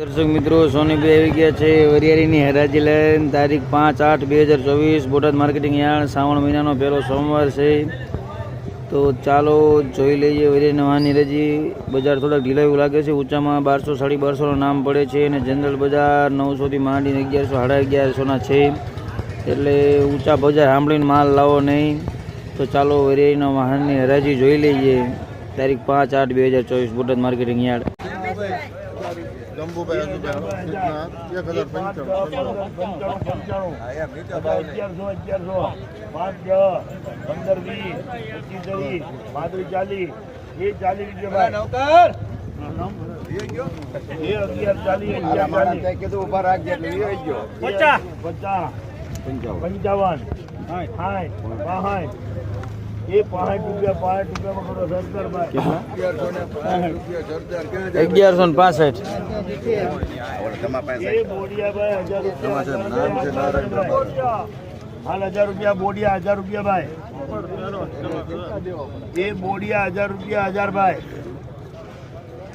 દર્શક મિત્રો સોનીભાઈ આવી ગયા છે, વરિયાળીની હરાજી લઈને તારીખ પાંચ આઠ બે હજાર ચોવીસ, બોટાદ માર્કેટિંગ યાર્ડ, શ્રાવણ મહિનાનો પહેલો સોમવાર છે. તો ચાલો જોઈ લઈએ વરિયાળીની વાહની રજી બજાર થોડાક ઢીલા એવું લાગે છે, ઊંચામાં બારસો, સાડી બારસોનું નામ પડે છે અને જનરલ બજાર નવસોથી માંડીને અગિયારસો સાડા અગિયારસોના છે. એટલે ઊંચા બજાર સાંભળીને માલ લાવો નહીં. તો ચાલો વરિયાળીના વાહનની હરાજી જોઈ લઈએ. તારીખ પાંચ આઠ બે હજાર ચોવીસ, બોટાદ માર્કેટિંગ યાર્ડ. જંબુભાઈ આજુબાજુ એક હજાર પંચાણું. પાંચ પંદર વીસ પચીસ. ત્રીસ પાંત્રીસ ચાલીસ એ ચાલીસ રૂપિયા ચાલીસ ચાલીસ પંચાવન અગિયારસો ને પાસઠ. હાલ હજાર રૂપિયા બોડિયા હજાર રૂપિયા ભાઈ એ બોડિયા હજાર રૂપિયા હજાર ભાઈ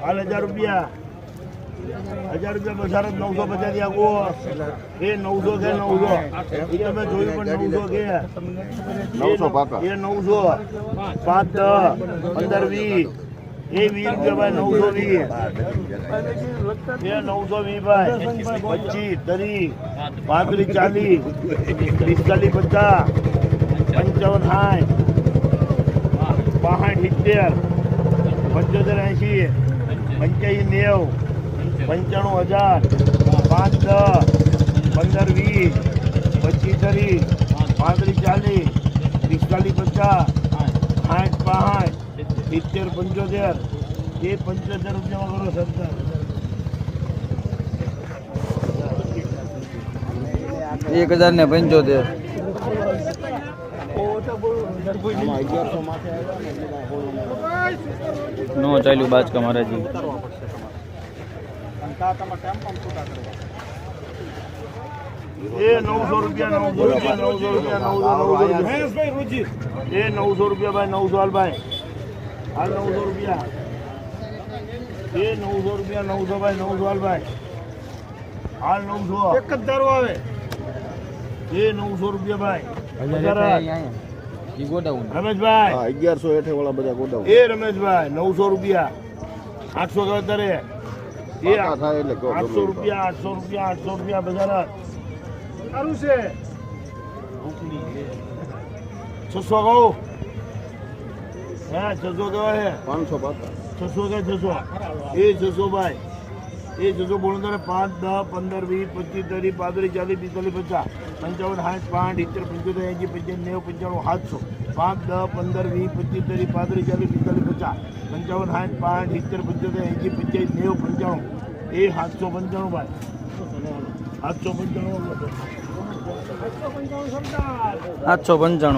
હાલ હજાર રૂપિયા. હજાર રૂપિયા બજાર જ નવસો પચાસ આગો એ નવસો કે નવસો. એ તમે જોયું પણ નવસો કે નવસો એ નવસો. પાંચ પંદર વીસ. એ વીસ રૂપિયા ભાઈ નવસો વીસ. એ નવસો વીસ ભાઈ. પચીસ ત્રીસ પાંત્રીસ ચાલીસ પિસ્તાલીસ પચાસ પંચાવન સાઠ બાસઠ સિત્તેર પંચોતેર એંશી પંચ્યાસી નેવ પંચાણું હજાર પાંચ દસ પંદર વીસ પચીસ ત્રીસ પાંત્રીસ ચાલીસ પિસ્તાલીસ પચાસ સાઠ પાંચ સિત્તેર પંચોતેર એ પંચોતેર રૂપિયામાં કરો સરદાર. એક હજાર ને પંચોતેર. નો ચાલ્યું બાજકા મહારાજી એ નવસો રૂપિયા નવસો રૂપિયા નવસો રૂપિયા નવસો એ નવસો રૂપિયા ભાઈ નવસો હાલ ભાઈ. હાલ નવસો રૂપિયા. એ નવસો રૂપિયા નવસો ભાઈ નવસો હાલ ભાઈ. હાલ નવસો. એક જ ધારો આવે. એ નવસો રૂપિયા ભાઈ. રમેશભાઈ. અગિયારસો હેઠે વાળા બધા ગોડાઉન. એ રમેશભાઈ નવસો રૂપિયા. આઠસો કે અત્યારે એ પાકા થાય એટલે કહો આઠસો ગમે રૂપિયા આઠસો રૂપિયા આઠસો રૂપિયા બજાર સારું છે છસો કહું હે છસો કેવા છે પાંચસો પાકા છસો કે છસો એ છસો ભાઈ એ છસો બોલો તારે પાંચ દસ પંદર વીસ પચીસ ત્રીસ પાંત્રીસ ચાલીસ પિસ્તાલીસ પચાસ પંચાવન સાઠ પાંચ ઇત્તેર પંચોતેર એંશી પંચાવન નેવું પંચાણું સાતસો પાંચ દસ પંદર વીસ પચીસ ત્રીસ પાંત્રીસ ચાલીસ પિસ્તાલીસ પચાસ પંચાવન સાઠ પાંચ ઇત્તેર પંચોતેર એંશી પંચાવીસ નેવું પંચાણું એ સાતસો પંચાણું ભાઈ. સાતસો પંચાણું સાતસો પંચાણું.